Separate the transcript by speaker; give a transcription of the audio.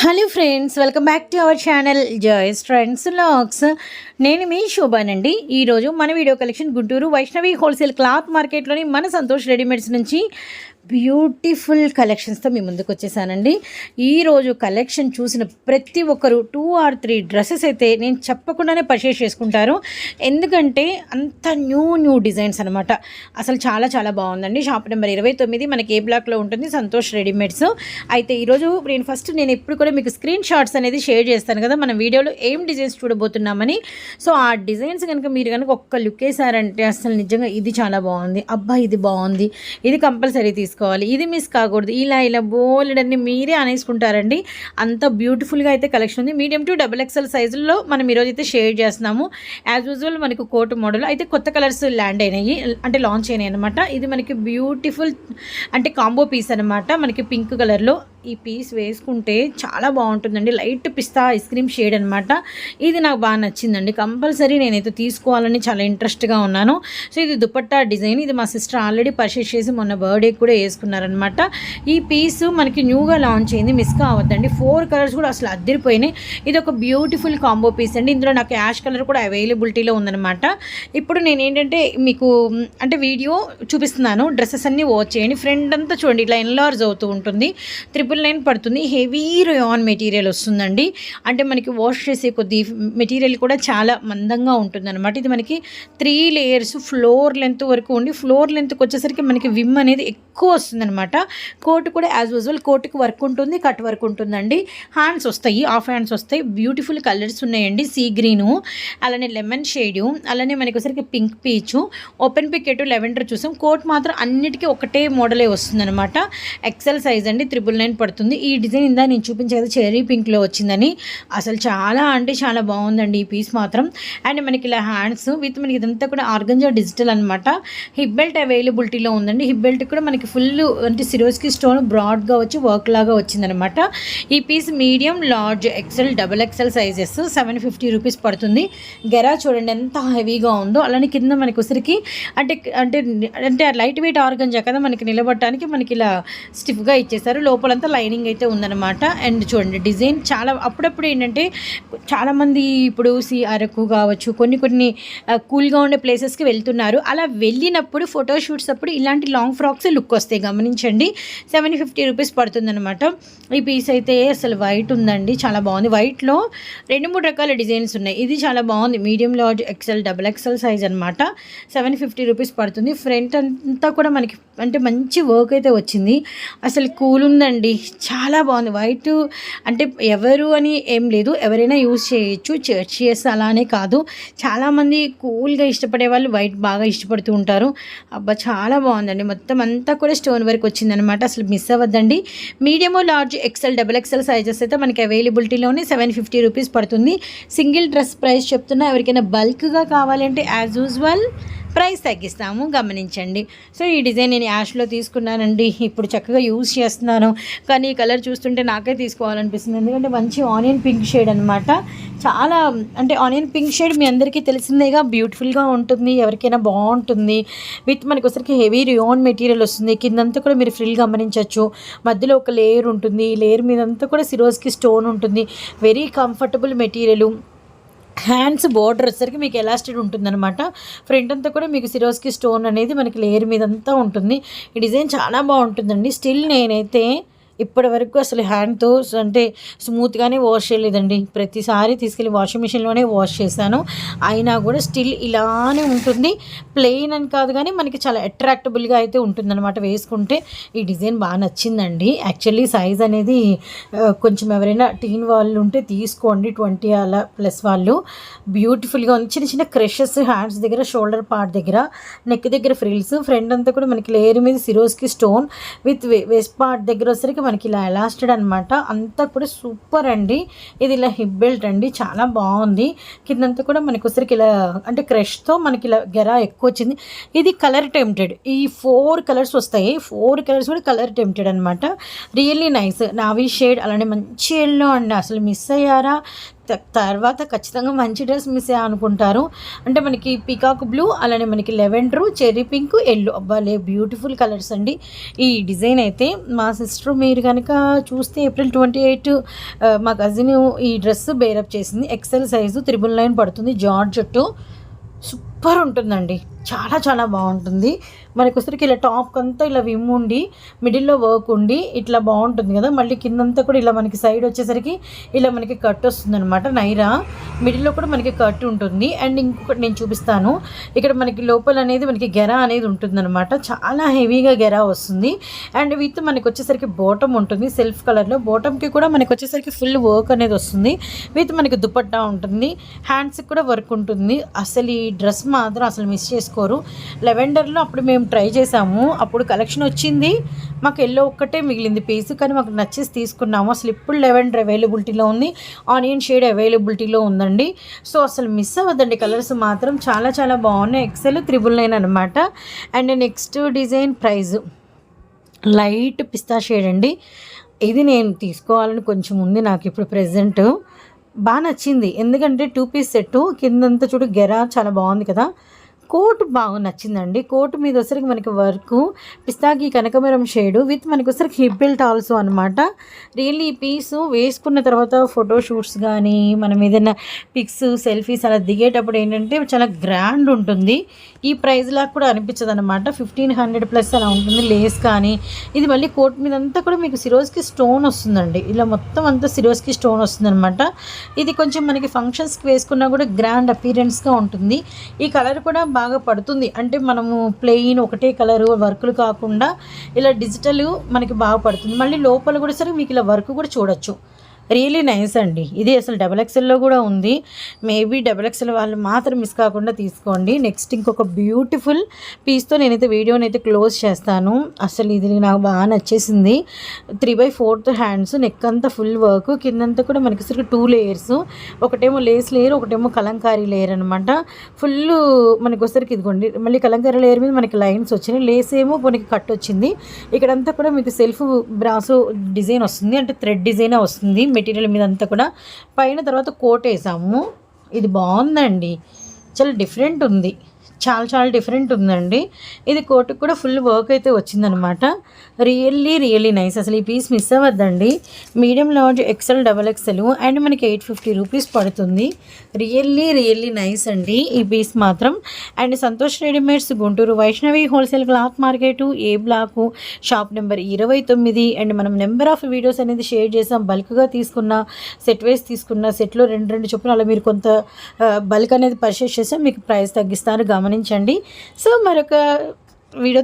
Speaker 1: Hello friends welcome back to our channel joys friends lakhs. నేను మీ శోభానండి ఈరోజు మన video collection Guntur Vaishnavi wholesale cloth మార్కెట్లోని మన సంతోష్ రెడీమేడ్స్ నుంచి బ్యూటిఫుల్ కలెక్షన్స్తో మీ ముందుకు వచ్చేసానండి. ఈరోజు కలెక్షన్ చూసిన ప్రతి ఒక్కరు టూ ఆర్ త్రీ డ్రెస్సెస్ అయితే నేను చెప్పకుండానే పర్చేస్ చేసుకుంటారు. ఎందుకంటే అంత న్యూ న్యూ డిజైన్స్ అనమాట అసలు చాలా చాలా బాగుందండి. షాప్ నెంబర్ ఇరవై తొమ్మిది మనకి ఏ బ్లాక్లో ఉంటుంది సంతోష్ రెడీమేడ్స్. అయితే ఈరోజు నేను ఫస్ట్ నేను ఎప్పుడు కూడా మీకు స్క్రీన్ షాట్స్ అనేది షేర్ చేస్తాను కదా మన వీడియోలో ఏం డిజైన్స్ చూడబోతున్నామని. సో ఆ డిజైన్స్ కనుక మీరు కనుక ఒక్క లుక్ వేసారంటే అసలు నిజంగా ఇది చాలా బాగుంది. అబ్బా ఇది బాగుంది. ఇది కంపల్సరీ తీసుకు తీసుకోవాలి. ఇది మిస్ కాకూడదు. ఇలా ఇలా బోలెడన్ని మీరే అనేసుకుంటారండి. అంత బ్యూటిఫుల్గా అయితే కలెక్షన్ ఉంది. మీడియం టు డబుల్ ఎక్స్ఎల్ సైజుల్లో మనం ఈరోజు అయితే షేర్ చేస్తున్నాము. యాజ్ యూజువల్ మనకు కోటు మోడల్ అయితే కొత్త కలర్స్ ల్యాండ్ అయినాయి. అంటే లాంచ్ అయినాయి అనమాట ఇది మనకి బ్యూటిఫుల్ అంటే కాంబో పీస్ అనమాట మనకి పింక్ కలర్లో ఈ పీస్ వేసుకుంటే చాలా బాగుంటుందండి. Light pista ice cream shade అనమాట ఇది నాకు బాగా నచ్చిందండి. కంపల్సరీ నేనైతే తీసుకోవాలని చాలా ఇంట్రెస్ట్గా ఉన్నాను. సో ఇది దుపట్టా డిజైన్. ఇది మా సిస్టర్ ఆల్రెడీ పర్చేస్ చేసి మొన్న బర్త్డేకి కూడా వేసుకున్నారనమాట ఈ పీస్ మనకి న్యూగా లాంచ్ అయింది. మిస్ కావద్దండి. ఫోర్ కలర్స్ కూడా అసలు అద్దరిపోయినాయి. ఇది ఒక బ్యూటిఫుల్ కాంబో పీస్ అండి. ఇందులో నాకు యాష్ కలర్ కూడా అవైలబిలిటీలో ఉందనమాట ఇప్పుడు నేను ఏంటంటే మీకు అంటే వీడియో చూపిస్తున్నాను. డ్రెస్సెస్ అన్నీ వాచ్ చేయండి. ఫ్రెండ్ అంతా చూడండి. ఇట్లా ఎన్లార్జ్ అవుతూ ఉంటుంది. త్రిపుల్ నైన్ పడుతుంది. హెవీ రయాన్ మెటీరియల్ వస్తుందండి. అంటే మనకి వాష్ చేసే కొద్ది మెటీరియల్ కూడా చాలా మందంగా ఉంటుందన్నమాట. ఇది మనకి త్రీ లేయర్స్ ఫ్లోర్ లెంత్ వరకు ఉండి ఫ్లోర్ లెంత్కి వచ్చేసరికి మనకి విమ్ అనేది ఎక్కువ వస్తుందన్నమాట. కోట్ కూడా యాజ్ యూజువల్ కోట్కి వర్క్ ఉంటుంది కట్ వర్క్ ఉంటుందండి. హ్యాండ్స్ వస్తాయి హాఫ్ హ్యాండ్స్ వస్తాయి. బ్యూటిఫుల్ కలర్స్ ఉన్నాయండి. సీ గ్రీను అలానే లెమన్ షేడు అలానే మనకి వచ్చరికి పింక్ పీచు ఓపెన్ పికెట్ లెవెండర్ చూసాం. కోట్ మాత్రం అన్నిటికీ ఒకటే మోడలే వస్తుందన్నమాట. ఎక్సెల్ సైజ్ అండి త్రిబుల్ నైన్ పడుతుంది. ఈ డిజైన్ ఇందా నేను చూపించే కదా చెరీ పింక్లో వచ్చిందని. అసలు చాలా అంటే చాలా బాగుందండి ఈ పీస్ మాత్రం. అండ్ మనకి ఇలా హ్యాండ్స్ విత్ మనకి ఇదంతా కూడా ఆర్గంజా డిజిటల్ అనమాట హిప్ బెల్ట్ అవైలబిలిటీలో ఉందండి. హిప్ బెల్ట్ కూడా మనకి ఫుల్ అంటే సిరోస్కి స్టోన్ బ్రాడ్గా వచ్చి వర్క్ లాగా వచ్చిందనమాట ఈ piece medium large XL double XL sizes seven fifty rupees పడుతుంది. గెరా చూడండి ఎంత హెవీగా ఉందో. అలానే కింద మనకి ఉసిరికి అంటే అంటే అంటే లైట్ వెయిట్ ఆర్గంజా కదా మనకి నిలబడటానికి మనకి ఇలా స్టిఫ్గా ఇచ్చేసారు లోపలంతా లైనింగ్ అయితే ఉందన్నమాట. అండ్ చూడండి డిజైన్ చాలా అప్పుడప్పుడు ఏంటంటే చాలామంది ఇప్పుడు సి అరకు కావచ్చు కొన్ని కొన్ని కూల్గా ఉండే ప్లేసెస్కి వెళ్తున్నారు. అలా వెళ్ళినప్పుడు ఫోటో షూట్స్ అప్పుడు ఇలాంటి లాంగ్ ఫ్రాక్స్ లుక్ వస్తాయి గమనించండి. సెవెన్ ఫిఫ్టీ రూపీస్ పడుతుందన్నమాట. ఈ పీస్ అయితే అసలు వైట్ ఉందండి చాలా బాగుంది. వైట్లో రెండు మూడు రకాల డిజైన్స్ ఉన్నాయి. ఇది చాలా బాగుంది medium large XL double XL size అనమాట సెవెన్ ఫిఫ్టీ రూపీస్ పడుతుంది. ఫ్రంట్ అంతా కూడా మనకి అంటే మంచి వర్క్ అయితే వచ్చింది. అసలు కూల్ ఉందండి. చాలా బాగుంది. వైట్ అంటే ఎవరు అని ఏం లేదు. ఎవరైనా యూజ్ చేయొచ్చు. చర్చ్ అలానే కాదు. చాలామంది కూల్గా ఇష్టపడే వాళ్ళు వైట్ బాగా ఇష్టపడుతూ ఉంటారు. అబ్బా చాలా బాగుందండి. మొత్తం అంతా కూడా స్టోన్ వర్క్ వచ్చిందనమాట అసలు miss అవ్వద్దండి. Medium large XL double XL sizes అయితే మనకి అవైలబిలిటీలోనే సెవెన్ ఫిఫ్టీ రూపీస్ పడుతుంది. సింగిల్ డ్రెస్ ప్రైస్ చెప్తున్నా ఎవరికైనా బల్క్గా కావాలంటే యాజ్ యూజువల్ ప్రైస్ తగ్గిస్తాము గమనించండి. సో ఈ డిజైన్ నేను యాష్లో తీసుకున్నానండి. ఇప్పుడు చక్కగా యూజ్ చేస్తున్నాను. కానీ ఈ కలర్ చూస్తుంటే నాకే తీసుకోవాలనిపిస్తుంది. ఎందుకంటే మంచి ఆనియన్ పింక్ షేడ్ అనమాట చాలా అంటే ఆనియన్ పింక్ షేడ్ మీ అందరికీ తెలిసిందేగా బ్యూటిఫుల్గా ఉంటుంది ఎవరికైనా బాగుంటుంది. విత్ మనకు ఒకసారికి హెవీ రియోన్ మెటీరియల్ వస్తుంది. కిందంతా కూడా మీరు ఫ్రిల్ గమనించవచ్చు మధ్యలో ఒక లేయర్ ఉంటుంది. ఈ లేయర్ మీదంతా కూడా సిరోస్కి స్టోన్ ఉంటుంది. Very comfortable material. Hands border వచ్చేసరికి మీకు ఎలాస్టిడ్ ఉంటుందన్నమాట. ఫ్రంట్ అంతా కూడా మీకు సిరోస్కి స్టోన్ అనేది మనకి లేయర్ మీద అంతా ఉంటుంది. ఈ డిజైన్ చాలా బాగుంటుందండి. స్టిల్ నేనైతే ఇప్పటి వరకు అసలు హ్యాండ్తో అంటే స్మూత్గానే వాష్ చేయలేదండి. ప్రతిసారి తీసుకెళ్ళి వాషింగ్ మిషన్లోనే వాష్ చేశాను. అయినా కూడా స్టిల్ ఇలానే ఉంటుంది. ప్లెయిన్ అని కాదు కానీ మనకి చాలా అట్రాక్టబుల్గా అయితే ఉంటుందన్నమాట వేసుకుంటే. ఈ డిజైన్ బాగా నచ్చిందండి. యాక్చువల్లీ సైజ్ అనేది కొంచెం ఎవరైనా టీన్ వాళ్ళు ఉంటే తీసుకోండి. ట్వంటీ అలా ప్లస్ వాళ్ళు. బ్యూటిఫుల్గా ఉంది. చిన్న చిన్న క్రషెస్ హ్యాండ్స్ దగ్గర షోల్డర్ పార్ట్ దగ్గర నెక్ దగ్గర ఫ్రిల్స్ ఫ్రంట్ అంతా కూడా మనకి లేయర్ మీద Swarovski stone with waist part దగ్గర వచ్చేసరికి మనకి ఇలా ఎలాస్టెడ్ అనమాట అంతా కూడా సూపర్ అండి. ఇది ఇలా హిప్ బెల్ట్ అండి. చాలా బాగుంది. కిందంతా కూడా మనకి వచ్చరికి ఇలా అంటే క్రష్తో మనకి ఇలా గెరా ఎక్కువ వచ్చింది. ఇది కలర్ టెంప్టెడ్. ఈ ఫోర్ కలర్స్ వస్తాయి. ఫోర్ కలర్స్ కూడా కలర్ టెంప్టెడ్ అనమాట రియల్లీ నైస్. నావీ షేడ్ అలానే మంచి ఎల్లో అండి. అసలు మిస్ అయ్యారా? తర్వాత ఖచ్చితంగా మంచి డ్రెస్ మిస్ అనుకుంటారు. అంటే మనకి పికాక్ బ్లూ అలానే మనకి లెవెండర్ చెర్రీ పింక్ ఎల్లో అబ్బాలే బ్యూటిఫుల్ కలర్స్ అండి. ఈ డిజైన్ అయితే మా సిస్టర్ మీరు కనుక చూస్తే ఏప్రిల్ ట్వంటీ ఎయిట్ మా కజిన్ ఈ డ్రెస్ బేరప్ చేసింది. ఎక్సెల్ సైజు త్రిబుల్ నైన్ పడుతుంది. జార్జెట్ సూపర్ ఉంటుందండి. చాలా చాలా బాగుంటుంది. మనకి వచ్చరికి ఇలా టాప్ అంతా ఇలా విమ్ ఉండి మిడిల్లో వర్క్ ఉండి ఇట్లా బాగుంటుంది కదా. మళ్ళీ కిందంతా కూడా ఇలా మనకి సైడ్ వచ్చేసరికి ఇలా మనకి కట్ వస్తుంది అనమాట నైరా మిడిల్లో కూడా మనకి కట్ ఉంటుంది. అండ్ ఇంకొకటి నేను చూపిస్తాను. ఇక్కడ మనకి లోపల అనేది మనకి గెరా అనేది ఉంటుందన్నమాట. చాలా హెవీగా గెరా వస్తుంది. అండ్ విత్ మనకి వచ్చేసరికి బోటం ఉంటుంది. సెల్ఫ్ కలర్లో బోటంకి కూడా మనకి వచ్చేసరికి ఫుల్ వర్క్ అనేది వస్తుంది. విత్ మనకి దుపట్టా ఉంటుంది. హ్యాండ్స్కి కూడా వర్క్ ఉంటుంది. అసలు ఈ డ్రెస్ మాత్రం అసలు మిస్ చేసుకోరు. లెవెండర్లో అప్పుడు మేము ట్రై చేసాము అప్పుడు కలెక్షన్ వచ్చింది. మాకు ఎల్లో ఒక్కటే మిగిలింది పీస్ కానీ మాకు నచ్చేసి తీసుకున్నాము. అసలు ఇప్పుడు లెవెండర్ అవైలబిలిటీలో ఉంది ఆనియన్ షేడ్ అవైలబిలిటీలో ఉందండి. సో అసలు మిస్ అవ్వద్దండి. కలర్స్ మాత్రం చాలా చాలా బాగున్నాయి. ఎక్సెల్ త్రిబుల్ నైన్ అనమాట and next design price light pista shade అండి. ఇది నేను తీసుకోవాలని కొంచెం ఉంది నాకు ఇప్పుడు ప్రెజెంట్ బాగా నచ్చింది. ఎందుకంటే టూ పీస్ సెట్ కిందంతా చూడు గెర చాలా బాగుంది కదా. కోట్ బాగా నచ్చిందండి. కోట్ మీద వచ్చరికి మనకి వర్క్ పిస్తాకి కనకమరం షేడు విత్ మనకి వచ్చరికి హిప్ బెల్ట్ ఆల్సో అనమాట రియల్లీ ఈ పీస్ వేసుకున్న తర్వాత ఫోటో షూట్స్ కానీ మనం ఏదైనా పిక్స్ సెల్ఫీస్ అలా దిగేటప్పుడు ఏంటంటే చాలా గ్రాండ్ ఉంటుంది. ఈ ప్రైస్ లాగా కూడా అనిపించదు అనమాట ఫిఫ్టీన్ హండ్రెడ్ ప్లస్ అలా ఉంటుంది లేస్ కానీ. ఇది మళ్ళీ కోట్ మీద అంతా కూడా మీకు సిరోస్కి స్టోన్ వస్తుందండి. ఇలా మొత్తం అంతా సిరోస్కి స్టోన్ వస్తుందన్నమాట. ఇది కొంచెం మనకి ఫంక్షన్స్కి వేసుకున్నా కూడా గ్రాండ్ అపీరెన్స్గా ఉంటుంది. ఈ కలర్ కూడా బాగా పడుతుంది. అంటే మనము ప్లెయిన్ ఒకటే కలరు వర్కులు కాకుండా ఇలా డిజిటల్ మనకి బాగా పడుతుంది. మళ్ళీ లోపల కూడా సరే మీకు ఇలా వర్క్ కూడా చూడొచ్చు. రియలీ నైస్ అండి. ఇది అసలు డబల్ ఎక్సెల్లో కూడా ఉంది. మేబీ డబల్ ఎక్సెల్ వాళ్ళు మాత్రం మిస్ కాకుండా తీసుకోండి. నెక్స్ట్ ఇంకొక బ్యూటిఫుల్ పీస్తో నేనైతే వీడియోని అయితే క్లోజ్ చేస్తాను. అసలు ఇది నాకు బాగా నచ్చేసింది. Three by fourth hands neck అంతా ఫుల్ వర్క్ కిందంతా కూడా మనకి సరిగ్గా టూ లేయర్స్ ఒకటేమో లేస్ లేయర్ ఒకటేమో కలంకారీ లేయర్ అనమాట ఫుల్ మనకి వచ్చరికి ఇదిగోండి. మళ్ళీ కలంకారీ లేయర్ మీద మనకి లైన్స్ వచ్చినాయి. లేస్ ఏమో మనకి కట్ వచ్చింది. ఇక్కడంతా కూడా మీకు సెల్ఫ్ బ్రాసో డిజైన్ వస్తుంది. అంటే థ్రెడ్ డిజైన్ వస్తుంది. మెటీరియల్ మీద అంతా కూడా పైన తర్వాత కోట్ వేసాము ఇది బాగుందండి. చాలా డిఫరెంట్ ఉంది. చాలా చాలా డిఫరెంట్ ఉందండి. ఇది కోటుకు కూడా ఫుల్ వర్క్ అయితే వచ్చిందనమాట. రియల్లీ రియల్లీ నైస్ అసలు ఈ piece miss అవ్వద్దండి. Medium large XL double XL and మనకి ఎయిట్ ఫిఫ్టీ రూపీస్ పడుతుంది. రియల్లీ రియల్లీ నైస్ అండి ఈ పీస్ మాత్రం. And Santosh readymades Guntur Vaishnavi wholesale cloth market A block shop number ఇరవై తొమ్మిది. అండ్ మనం నెంబర్ ఆఫ్ వీడియోస్ అనేది share చేసాం. బల్క్గా తీసుకున్న సెట్ వైస్ తీసుకున్న సెట్లో రెండు రెండు చొప్పున అలా మీరు కొంత బల్క్ అనేది పర్చేస్ చేసాం మీకు ప్రైస్ తగ్గిస్తారు. గమనించండి. సో మరొక వీడియో